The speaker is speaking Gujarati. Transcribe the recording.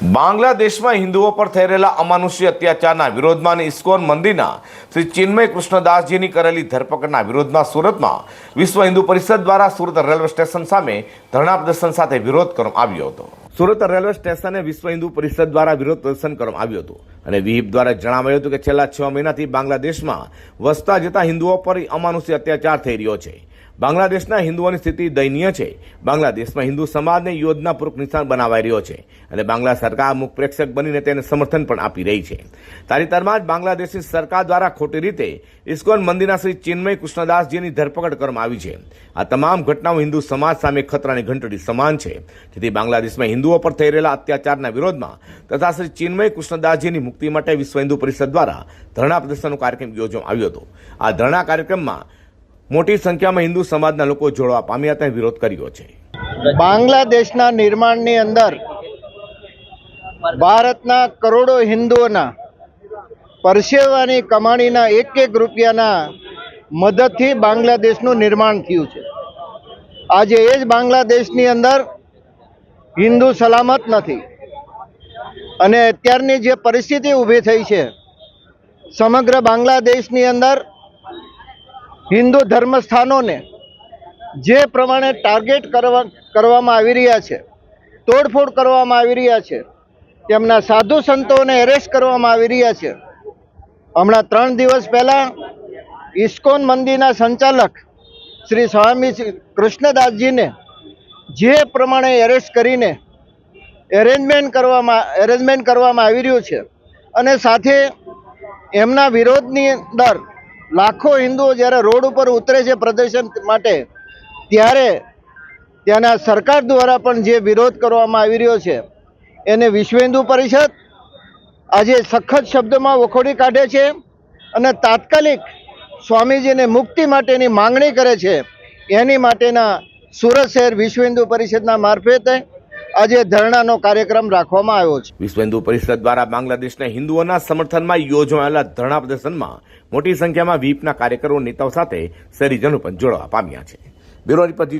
બાંગ્લાદેશમાં હિન્દુઓ પર થઈ રહેલા અમાનુષ્ય અત્યાચારના વિરોધમાં ઇસ્કોન મંદિરના શ્રી ચિન્મય કૃષ્ણદાસજીની કરેલી ધરપકડના વિરોધમાં સુરતમાં વિશ્વ હિન્દુ પરિષદ દ્વારા સુરત રેલવે સ્ટેશન સામે ધરણા પ્રદર્શન સાથે વિરોધ કરવામાં આવ્યો હતો. સુરત રેલવે સ્ટેશને વિશ્વ હિન્દુ પરિષદ દ્વારા વિરોધ પ્રદર્શન કરવામાં આવ્યું હતું. અને વિહિપ દ્વારા જણાવાયું હતું કે છેલ્લા છ મહિનાથી બાંગ્લાદેશમાં વસતા જતા હિન્દુઓ પર અમાનુષ્ય અત્યાચાર થઈ રહ્યો છે. બાંગ્લાદેશના હિન્દુઓની સ્થિતિ દયનીય છે. બાંગ્લાદેશમાં હિન્દુ સમાજને યોજનાપૂર્વક નિશાન બનાવાઈ રહ્યો છે અને બાંગ્લા સરકાર મુખ પ્રેક્ષક બનીને તેને સમર્થન પણ આપી રહી છે. તાજેતરમાં જ બાંગ્લાદેશની સરકાર દ્વારા ખોટી રીતે ઇસ્કોન મંદિરના શ્રી ચિન્મય કૃષ્ણદાસજીની ધરપકડ કરવામાં આવી છે. આ તમામ ઘટનાઓ હિન્દુ સમાજ સામે ખતરાની ઘંટડી સમાન છે. જેથી બાંગ્લાદેશમાં હિન્દુઓ પર થઈ રહેલા અત્યાચારના વિરોધમાં તથા શ્રી ચિન્મય કૃષ્ણદાસજીની મુક્તિ માટે વિશ્વ હિન્દુ પરિષદ દ્વારા ધરણા પ્રદર્શનનો કાર્યક્રમ યોજવામાં આવ્યો હતો. આ ધરણા કાર્યક્રમમાં મોટી સંખ્યામાં હિન્દુ સમાજના લોકો જોડવા પામ્યા હતા, વિરોધ કર્યો છે. બાંગ્લાદેશના નિર્માણની અંદર ભારતના કરોડો હિન્દુઓના પરસેવાની કમાણીના એક એક રૂપિયાના મદદથી બાંગ્લાદેશનું નિર્માણ થયું છે. આજે એ જ બાંગ્લાદેશની અંદર હિન્દુ સલામત નથી. અને અત્યારની જે પરિસ્થિતિ ઊભી થઈ છે, સમગ્ર બાંગ્લાદેશની અંદર હિન્દુ ધર્મસ્થાનોને જે પ્રમાણે ટાર્ગેટ કરવા, કરવામાં આવી રહ્યા છે, તોડફોડ કરવામાં આવી રહ્યા છે, તેમના સાધુ સંતોને એરેસ્ટ કરવામાં આવી રહ્યા છે. હમણાં ત્રણ દિવસ પહેલાં ઇસ્કોન મંદિરના સંચાલક શ્રી સ્વામી કૃષ્ણદાસજીને જે પ્રમાણે એરેસ્ટ કરીને એરેન્જમેન્ટ કરવામાં એરેન્જમેન્ટ કરવામાં આવી રહ્યું છે અને સાથે એમના વિરોધની અંદર લાખો હિન્દુઓ જ્યારે રોડ ઉપર ઉતરે છે પ્રદર્શન માટે, ત્યારે ત્યાંના સરકાર દ્વારા પણ જે વિરોધ કરવામાં આવી રહ્યો છે, એને વિશ્વ હિન્દુ પરિષદ આજે સખત શબ્દમાં વખોડી કાઢે છે અને તાત્કાલિક સ્વામીજીને મુક્તિ માટેની માંગણી કરે છે, એની માટેના સુરત શહેર વિશ્વ હિન્દુ પરિષદના મારફતે આજે ધરણાનો કાર્યક્રમ રાખવામાં આવ્યો છે. વિશ્વ હિન્દુ પરિષદ દ્વારા બાંગ્લાદેશના હિન્દુઓના સમર્થનમાં યોજાયેલા ધરણા પ્રદર્શનમાં મોટી સંખ્યામાં વીપના કાર્યકરો નેતાઓ સાથે શહેરીજનો પણ જોડવા પામ્યા છે. Bureau report